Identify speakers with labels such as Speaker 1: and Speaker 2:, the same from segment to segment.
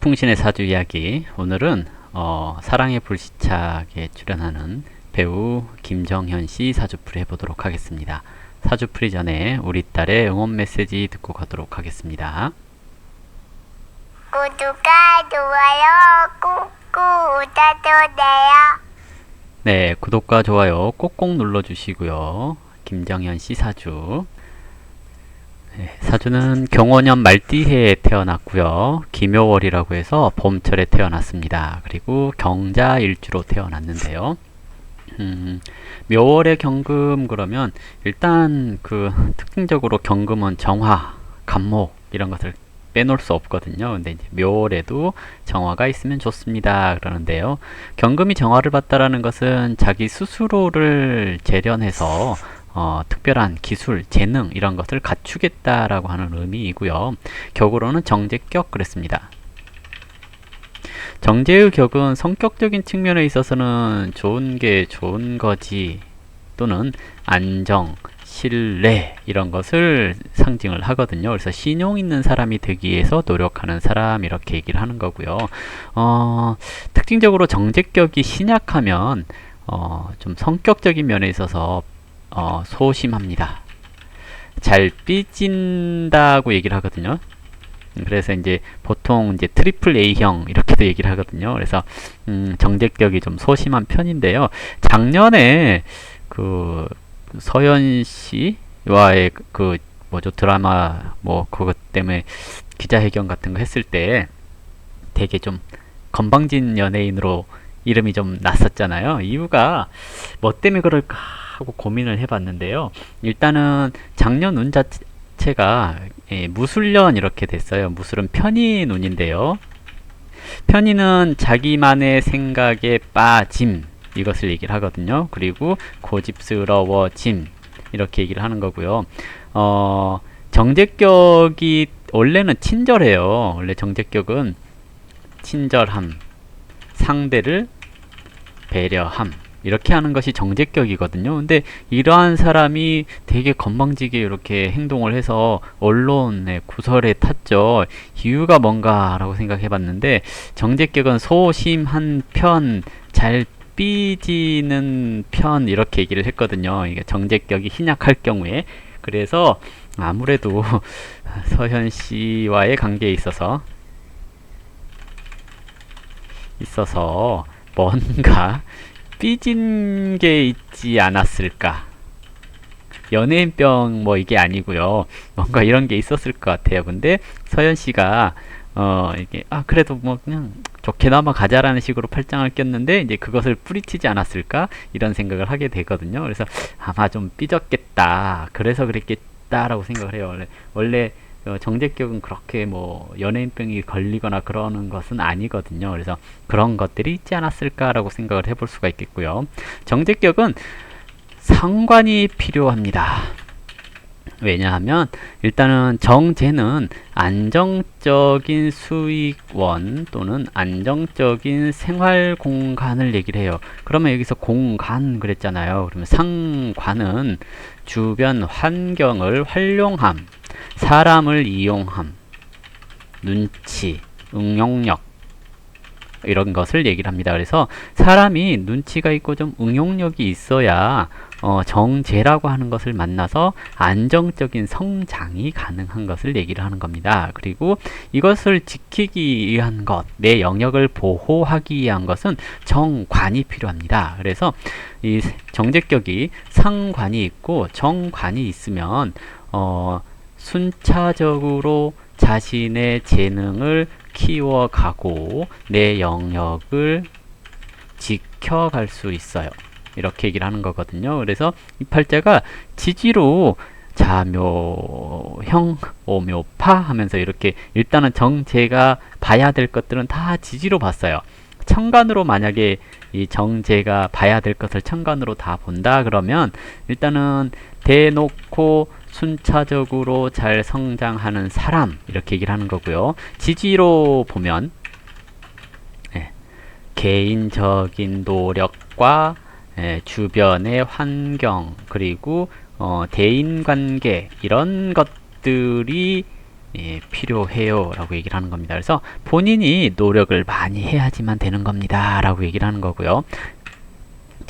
Speaker 1: 풍신의 사주 이야기 오늘은 어, 사랑의 불시착에 출연하는 배우 김정현 씨 사주풀이 해보도록 하겠습니다. 사주풀이 전에 우리 딸의 응원 메시지 듣고 가도록 하겠습니다.
Speaker 2: 구독과 좋아요 꾹꾹 눌러주세요.
Speaker 1: 네, 구독과 좋아요 꼭꼭 눌러주시고요. 김정현 씨 사주. 네, 사주는 경원년 말띠해에 태어났고요. 김효월이라고 해서 봄철에 태어났습니다. 그리고 경자 일주로 태어났는데요. 음, 묘월의 경금 그러면 일단 그 특징적으로 경금은 정화, 간목 이런 것을 빼놓을 수 없거든요. 근데 이제 묘월에도 정화가 있으면 좋습니다. 그러는데요. 경금이 정화를 받다라는 것은 자기 스스로를 재련해서 어, 특별한 기술, 재능 이런 것을 갖추겠다라고 하는 의미이고요. 격으로는 정제격 그랬습니다. 정제의 격은 성격적인 측면에 있어서는 좋은 게 좋은 거지 또는 안정, 신뢰 이런 것을 상징을 하거든요. 그래서 신용 있는 사람이 되기 위해서 노력하는 사람 이렇게 얘기를 하는 거고요. 어, 특징적으로 정제격이 신약하면 어, 좀 성격적인 면에 있어서 어, 소심합니다. 잘 삐진다고 얘기를 하거든요. 그래서 이제 보통 이제 트리플 A형 이렇게도 얘기를 하거든요. 그래서 음, 정제격이 좀 소심한 편인데요. 작년에 그 서현 씨와의 그 뭐죠 드라마 뭐 그것 때문에 기자회견 같은 거 했을 때 되게 좀 건방진 연예인으로 이름이 좀 났었잖아요. 이유가 뭐 때문에 그럴까 하고 고민을 해봤는데요. 일단은 작년 운 자체가 예, 무술년 이렇게 됐어요. 무술은 편의 운인데요. 편의는 자기만의 생각에 빠짐 이것을 얘기를 하거든요. 그리고 고집스러워짐 이렇게 얘기를 하는 거고요. 어, 정제격이 원래는 친절해요. 원래 정제격은 친절함, 상대를 배려함 이렇게 하는 것이 정제격이거든요. 근데 이러한 사람이 되게 건방지게 이렇게 행동을 해서 언론의 구설에 탔죠. 이유가 뭔가라고 생각해 봤는데 정제격은 소심한 편, 잘 삐지는 편 이렇게 얘기를 했거든요. 정제격이 희약할 경우에 그래서 아무래도 서현 씨와의 관계에 있어서 있어서 뭔가 삐진 게 있지 않았을까. 연예인병 뭐 이게 아니고요. 뭔가 이런 게 있었을 것 같아요. 근데 서현 씨가 어 이게 아 그래도 뭐 그냥 좋게나마 가자라는 식으로 팔짱을 꼈는데 이제 그것을 뿌리치지 않았을까 이런 생각을 하게 되거든요. 그래서 아마 좀 삐졌겠다. 그래서 그랬겠다라고 생각을 해요. 원래 원래 어, 정제격은 그렇게 뭐 연예인병이 걸리거나 그러는 것은 아니거든요. 그래서 그런 것들이 있지 않았을까라고 생각을 해볼 수가 있겠고요. 정제격은 상관이 필요합니다. 왜냐하면 일단은 정제는 안정적인 수익원 또는 안정적인 생활 공간을 얘기를 해요. 그러면 여기서 공간 그랬잖아요. 그러면 상관은 주변 환경을 활용함, 사람을 이용함, 눈치, 응용력 이런 것을 얘기를 합니다. 그래서 사람이 눈치가 있고 좀 응용력이 있어야 어, 정제라고 하는 것을 만나서 안정적인 성장이 가능한 것을 얘기를 하는 겁니다. 그리고 이것을 지키기 위한 것, 내 영역을 보호하기 위한 것은 정관이 필요합니다. 그래서 이 정제격이 상관이 있고 정관이 있으면 어, 순차적으로 자신의 재능을 키워가고 내 영역을 지켜갈 수 있어요. 이렇게 얘기를 하는 거거든요. 그래서 이 팔자가 지지로 자묘형, 오묘파 하면서 이렇게 일단은 정제가 봐야 될 것들은 다 지지로 봤어요. 천간으로 만약에 이 정제가 봐야 될 것을 천간으로 다 본다 그러면 일단은 대놓고 순차적으로 잘 성장하는 사람 이렇게 얘기를 하는 거고요. 지지로 보면 예, 개인적인 노력과 예, 주변의 환경 그리고 어, 대인관계 이런 것들이 예, 필요해요 라고 얘기를 하는 겁니다. 그래서 본인이 노력을 많이 해야지만 되는 겁니다 라고 얘기를 하는 거고요.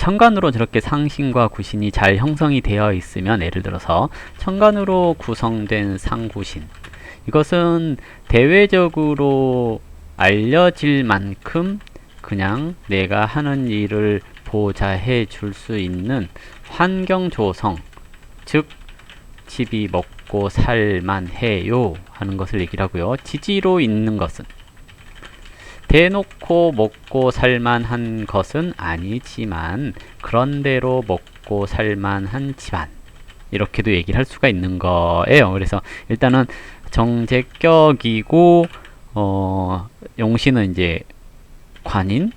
Speaker 1: 천간으로 저렇게 상신과 구신이 잘 형성이 되어 있으면 예를 들어서 천간으로 구성된 상구신 이것은 대외적으로 알려질 만큼 그냥 내가 하는 일을 보좌해 줄 수 있는 환경 조성 즉 집이 먹고 살만 해요 하는 것을 얘기를 하고요. 지지로 있는 것은 대놓고 먹고 살만한 것은 아니지만 그런대로 먹고 살만한 집안 이렇게도 얘기를 할 수가 있는 거예요. 그래서 일단은 정제격이고 어 용신은 이제 관인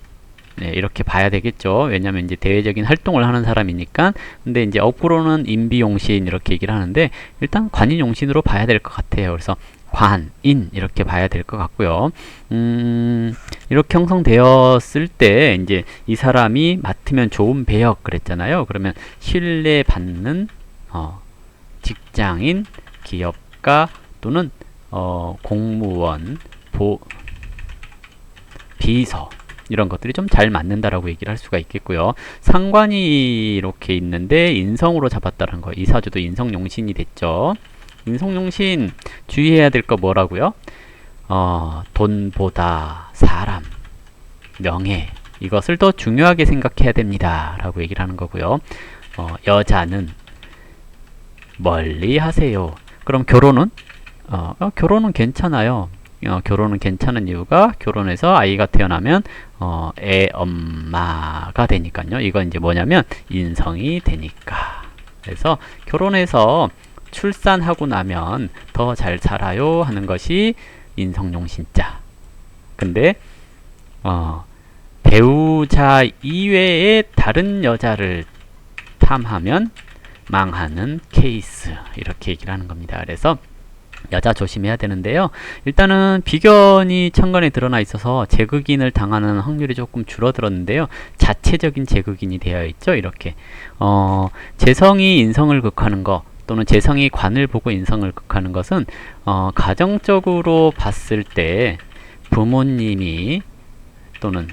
Speaker 1: 네, 이렇게 봐야 되겠죠. 왜냐면 이제 대외적인 활동을 하는 사람이니까. 근데 이제 업구로는 인비용신 이렇게 얘기를 하는데 일단 관인용신으로 봐야 될 것 같아요. 그래서 관 인 이렇게 봐야 될 것 같고요. 음, 이렇게 형성되었을 때 이제 이 사람이 맡으면 좋은 배역 그랬잖아요. 그러면 신뢰받는 어, 직장인, 기업가 또는 어, 공무원, 보, 비서 이런 것들이 좀 잘 맞는다라고 얘기를 할 수가 있겠고요. 상관이 이렇게 있는데 인성으로 잡았다는 거. 이사주도 인성용신이 됐죠. 인성용 신 주의해야 될 거 뭐라고요? 어, 돈보다 사람, 명예 이것을 더 중요하게 생각해야 됩니다. 라고 얘기를 하는 거고요. 어, 여자는 멀리 하세요. 그럼 결혼은? 어, 어, 결혼은 괜찮아요. 어, 결혼은 괜찮은 이유가 결혼해서 아이가 태어나면 어, 애 엄마가 되니까요. 이건 이제 뭐냐면 인성이 되니까. 그래서 결혼해서 출산하고 나면 더 잘 살아요 하는 것이 인성용 신자. 근데 어, 배우자 이외에 다른 여자를 탐하면 망하는 케이스 이렇게 얘기를 하는 겁니다. 그래서 여자 조심해야 되는데요. 일단은 비견이 천간에 드러나 있어서 제극인을 당하는 확률이 조금 줄어들었는데요. 자체적인 제극인이 되어 있죠. 이렇게 어, 재성이 인성을 극하는 거 또는 재성이 관을 보고 인성을 극하는 것은 어, 가정적으로 봤을 때 부모님이 또는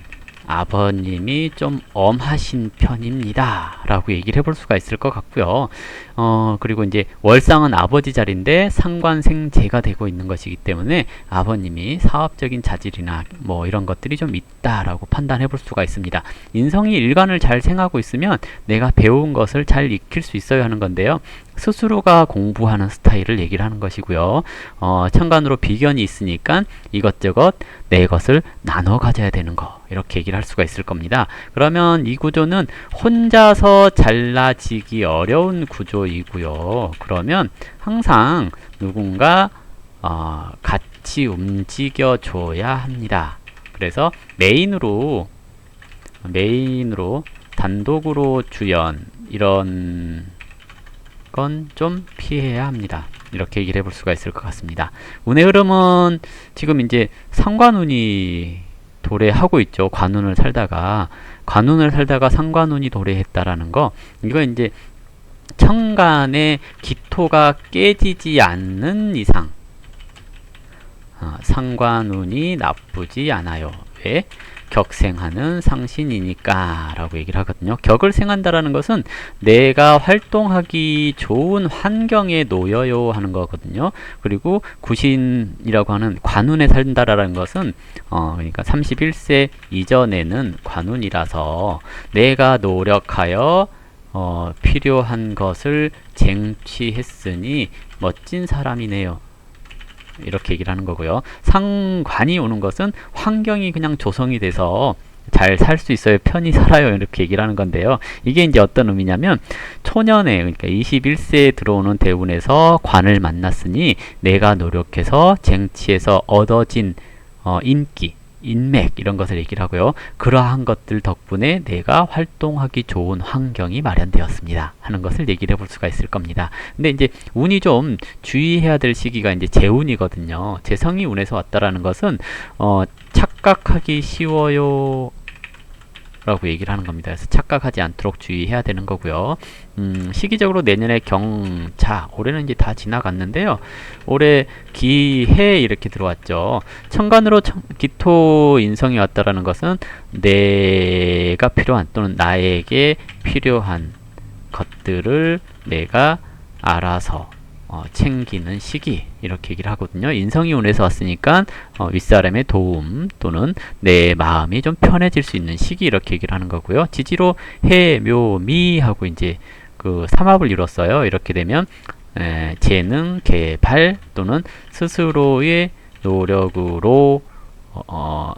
Speaker 1: 아버님이 좀 엄하신 편입니다. 라고 얘기를 해볼 수가 있을 것 같고요. 어, 그리고 이제 월상은 아버지 자리인데 상관생재가 되고 있는 것이기 때문에 아버님이 사업적인 자질이나 뭐 이런 것들이 좀 있다라고 판단해 볼 수가 있습니다. 인성이 일관을 잘 생하고 있으면 내가 배운 것을 잘 익힐 수 있어야 하는 건데요. 스스로가 공부하는 스타일을 얘기를 하는 것이고요. 어, 천간으로 비견이 있으니까 이것저것 내 것을 나눠 가져야 되는 거 이렇게 얘기를 할 수가 있을 겁니다. 그러면 이 구조는 혼자서 잘나지기 어려운 구조이고요. 그러면 항상 누군가 어, 같이 움직여 줘야 합니다. 그래서 메인으로 메인으로 단독으로 주연 이런 건 좀 피해야 합니다. 이렇게 얘기를 해볼 수가 있을 것 같습니다. 운의 흐름은 지금 이제 상관운이 도래하고 있죠. 관운을 살다가 관운을 살다가 상관운이 도래했다라는 거 이거 이제 천간의 기토가 깨지지 않는 이상 어, 상관운이 나쁘지 않아요. 왜? 격생하는 상신이니까 라고 얘기를 하거든요. 격을 생한다라는 것은 내가 활동하기 좋은 환경에 놓여요 하는 거거든요. 그리고 구신이라고 하는 관운에 산다라는 것은 어 그러니까 31세 이전에는 관운이라서 내가 노력하여 어 필요한 것을 쟁취했으니 멋진 사람이네요. 이렇게 얘기를 하는 거고요. 상관이 오는 것은 환경이 그냥 조성이 돼서 잘 살 수 있어요. 편히 살아요. 이렇게 얘기를 하는 건데요. 이게 이제 어떤 의미냐면 초년에 그러니까 21세에 들어오는 대운에서 관을 만났으니 내가 노력해서 쟁취해서 얻어진 어, 인기 인맥 이런 것을 얘기를 하고요. 그러한 것들 덕분에 내가 활동하기 좋은 환경이 마련되었습니다. 하는 것을 얘기를 해볼 수가 있을 겁니다. 근데 이제 운이 좀 주의해야 될 시기가 이제 재운이거든요. 재성이 운에서 왔다라는 것은 어, 착각하기 쉬워요. 라고 얘기를 하는 겁니다. 그래서 착각하지 않도록 주의해야 되는 거고요. 음, 시기적으로 내년에 경자, 올해는 이제 다 지나갔는데요. 올해 기해 이렇게 들어왔죠. 천간으로 청- 기토 인성이 왔다라는 것은 내가 필요한 또는 나에게 필요한 것들을 내가 알아서 어, 챙기는 시기 이렇게 얘기를 하거든요. 인성이 운에서 왔으니까 어, 윗사람의 도움 또는 내 마음이 좀 편해질 수 있는 시기 이렇게 얘기를 하는 거고요. 지지로 해, 묘, 미 하고 이제 그 삼합을 이뤘어요. 이렇게 되면 에, 재능 개발 또는 스스로의 노력으로 어, 어,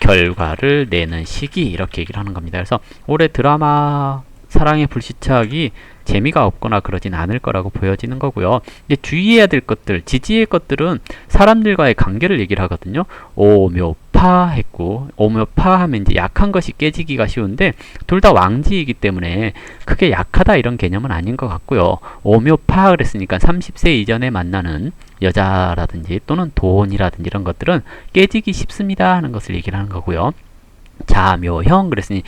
Speaker 1: 결과를 내는 시기 이렇게 얘기를 하는 겁니다. 그래서 올해 드라마 사랑의 불시착이 재미가 없거나 그러진 않을 거라고 보여지는 거고요. 이제 주의해야 될 것들, 지지의 것들은 사람들과의 관계를 얘기를 하거든요. 오묘 파 했고, 오묘파 하면 이제 약한 것이 깨지기가 쉬운데, 둘 다 왕지이기 때문에 크게 약하다 이런 개념은 아닌 것 같고요. 오묘파 그랬으니까 30세 이전에 만나는 여자라든지 또는 돈이라든지 이런 것들은 깨지기 쉽습니다 하는 것을 얘기를 하는 거고요. 자묘형 그랬으니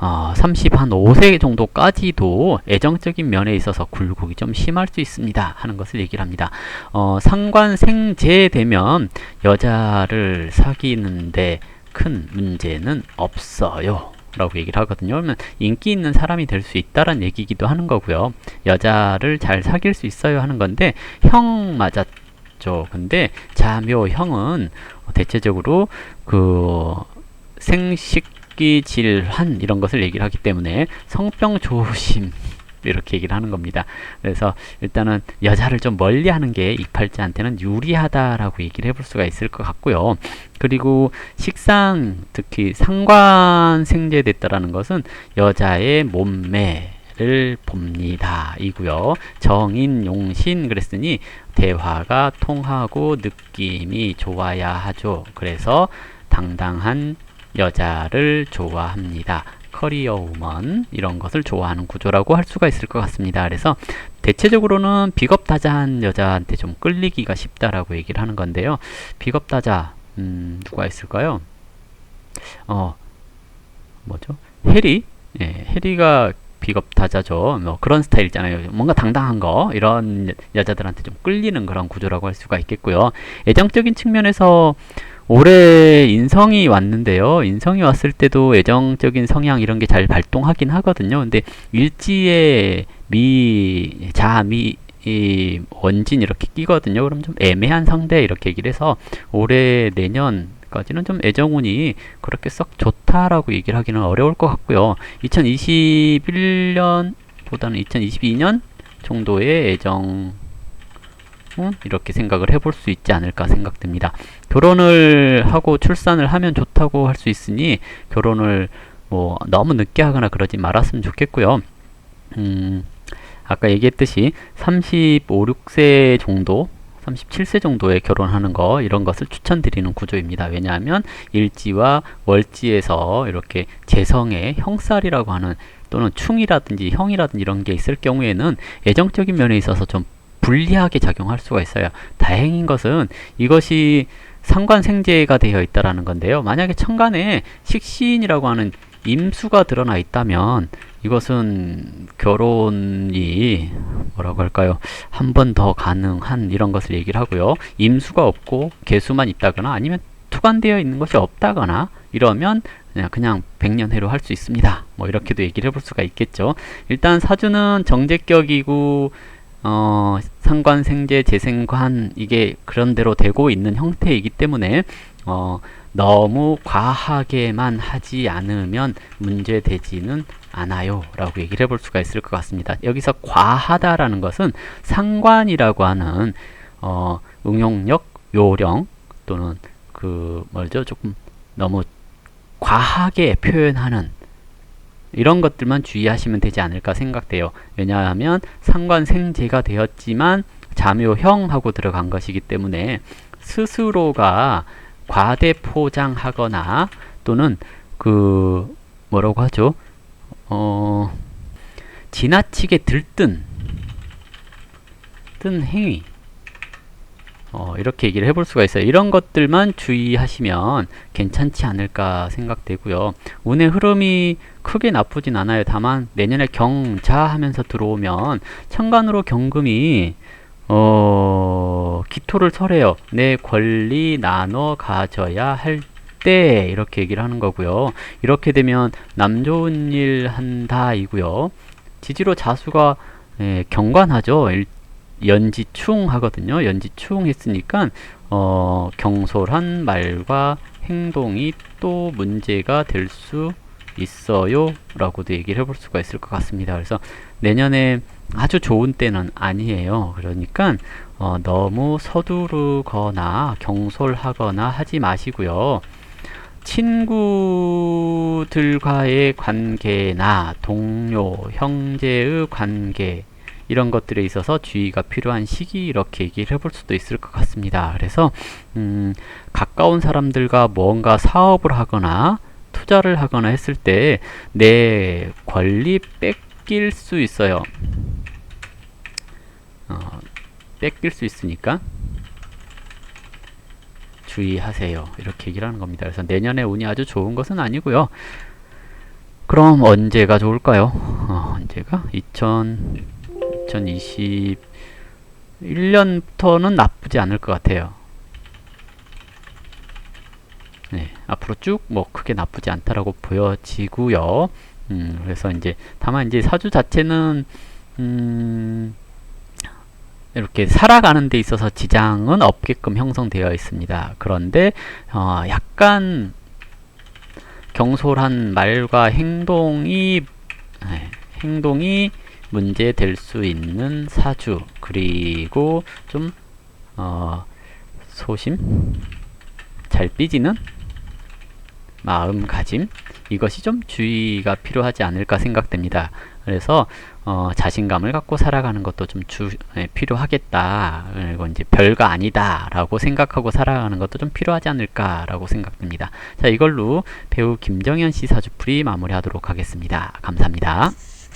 Speaker 1: 어, 30, 한 5세 정도까지도 애정적인 면에 있어서 굴곡이 좀 심할 수 있습니다. 하는 것을 얘기를 합니다. 어, 상관생제 되면 여자를 사귀는데 큰 문제는 없어요. 라고 얘기를 하거든요. 그러면 인기 있는 사람이 될 수 있다는 얘기기도 하는 거고요. 여자를 잘 사귈 수 있어요 하는 건데 형 맞았죠. 근데 자묘 형은 대체적으로 그 생식 기 질환 이런 것을 얘기를 하기 때문에 성병 조심 이렇게 얘기를 하는 겁니다. 그래서 일단은 여자를 좀 멀리 하는 게 이팔자한테는 유리하다라고 얘기를 해볼 수가 있을 것 같고요. 그리고 식상 특히 상관생제됐다라는 것은 여자의 몸매 를 봅니다. 이고요. 정인 용신 그랬으니 대화가 통하고 느낌이 좋아야 하죠. 그래서 당당한 여자를 좋아합니다. 커리어 우먼 이런 것을 좋아하는 구조라고 할 수가 있을 것 같습니다. 그래서 대체적으로는 비겁다자한 여자한테 좀 끌리기가 쉽다라고 얘기를 하는 건데요. 비겁다자 음, 누가 있을까요? 어 뭐죠? 해리 예, 해리가 비겁타자죠. 뭐 그런 스타일 있잖아요. 뭔가 당당한 거 이런 여- 여자들한테 좀 끌리는 그런 구조라고 할 수가 있겠고요. 애정적인 측면에서 올해 인성이 왔는데요. 인성이 왔을 때도 애정적인 성향 이런 게 잘 발동하긴 하거든요. 근데 일지에 미, 자, 미, 이 원진 이렇게 끼거든요. 그럼 좀 애매한 상대 이렇게 얘기를 해서 올해 내년 까지는 좀 애정운이 그렇게 썩 좋다라고 얘기를 하기는 어려울 것 같고요. 2021년보다는 2022년 정도의 애정 운 이렇게 생각을 해볼 수 있지 않을까 생각됩니다. 결혼을 하고 출산을 하면 좋다고 할 수 있으니 결혼을 뭐 너무 늦게 하거나 그러지 말았으면 좋겠고요. 음, 아까 얘기했듯이 35, 6세 정도 37세 정도에 결혼하는 거 이런 것을 추천드리는 구조입니다. 왜냐하면 일지와 월지에서 이렇게 재성의 형살이라고 하는 또는 충이라든지 형이라든지 이런 게 있을 경우에는 애정적인 면에 있어서 좀 불리하게 작용할 수가 있어요. 다행인 것은 이것이 상관생제가 되어 있다라는 건데요. 만약에 천간에 식신이라고 하는 임수가 드러나 있다면 이것은 결혼이 뭐라고 할까요? 한 번 더 가능한 이런 것을 얘기를 하고요. 임수가 없고 개수만 있다거나 아니면 투관되어 있는 것이 없다거나 이러면 그냥, 그냥 백년해로 할 수 있습니다. 뭐 이렇게도 얘기를 해볼 수가 있겠죠. 일단 사주는 정제격이고 어, 상관 생제 재생관 이게 그런 대로 되고 있는 형태이기 때문에 어, 너무 과하게만 하지 않으면 문제되지는 않아요 라고 얘기를 해볼 수가 있을 것 같습니다. 여기서 과하다라는 것은 상관이라고 하는 어, 응용력, 요령 또는 그 뭐죠 조금 너무 과하게 표현하는 이런 것들만 주의하시면 되지 않을까 생각돼요. 왜냐하면 상관생제가 되었지만 자묘형하고 들어간 것이기 때문에 스스로가 과대 포장하거나 또는 그 뭐라고 하죠? 어 지나치게 들뜬 뜬 행위 어, 이렇게 얘기를 해볼 수가 있어요. 이런 것들만 주의하시면 괜찮지 않을까 생각되고요. 운의 흐름이 크게 나쁘진 않아요. 다만 내년에 경자 하면서 들어오면 천간으로 경금이 어, 기토를 설해요. 내 권리 나눠 가져야 할 때 이렇게 얘기를 하는 거고요. 이렇게 되면 남 좋은 일 한다이고요. 지지로 자수가 예, 경관하죠. 일- 연지충 하거든요. 연지충 했으니까 어, 경솔한 말과 행동이 또 문제가 될 수 있어요. 라고도 얘기를 해볼 수가 있을 것 같습니다. 그래서 내년에 아주 좋은 때는 아니에요. 그러니까 어, 너무 서두르거나 경솔하거나 하지 마시고요. 친구들과의 관계나 동료, 형제의 관계 이런 것들에 있어서 주의가 필요한 시기 이렇게 얘기를 해볼 수도 있을 것 같습니다. 그래서 음, 가까운 사람들과 뭔가 사업을 하거나 투자를 하거나 했을 때 내 권리 뺏길 수 있어요. 어, 뺏길 수 있으니까 주의하세요. 이렇게 얘기를 하는 겁니다. 그래서 내년에 운이 아주 좋은 것은 아니고요. 그럼 언제가 좋을까요? 어, 언제가? 2000, 2021년부터는 나쁘지 않을 것 같아요. 네, 앞으로 쭉 뭐 크게 나쁘지 않다라고 보여지고요. 음, 그래서 이제 다만 이제 사주 자체는 음, 이렇게 살아가는 데 있어서 지장은 없게끔 형성되어 있습니다. 그런데 어, 약간 경솔한 말과 행동이 네, 행동이 문제 될 수 있는 사주 그리고 좀 어, 소심 잘 삐지는 마음가짐 이것이 좀 주의가 필요하지 않을까 생각됩니다. 그래서 어, 자신감을 갖고 살아가는 것도 좀 주, 예, 필요하겠다. 그리고 이제 별거 아니다라고 생각하고 살아가는 것도 좀 필요하지 않을까라고 생각됩니다. 자, 이걸로 배우 김정현 씨 사주풀이 마무리하도록 하겠습니다. 감사합니다.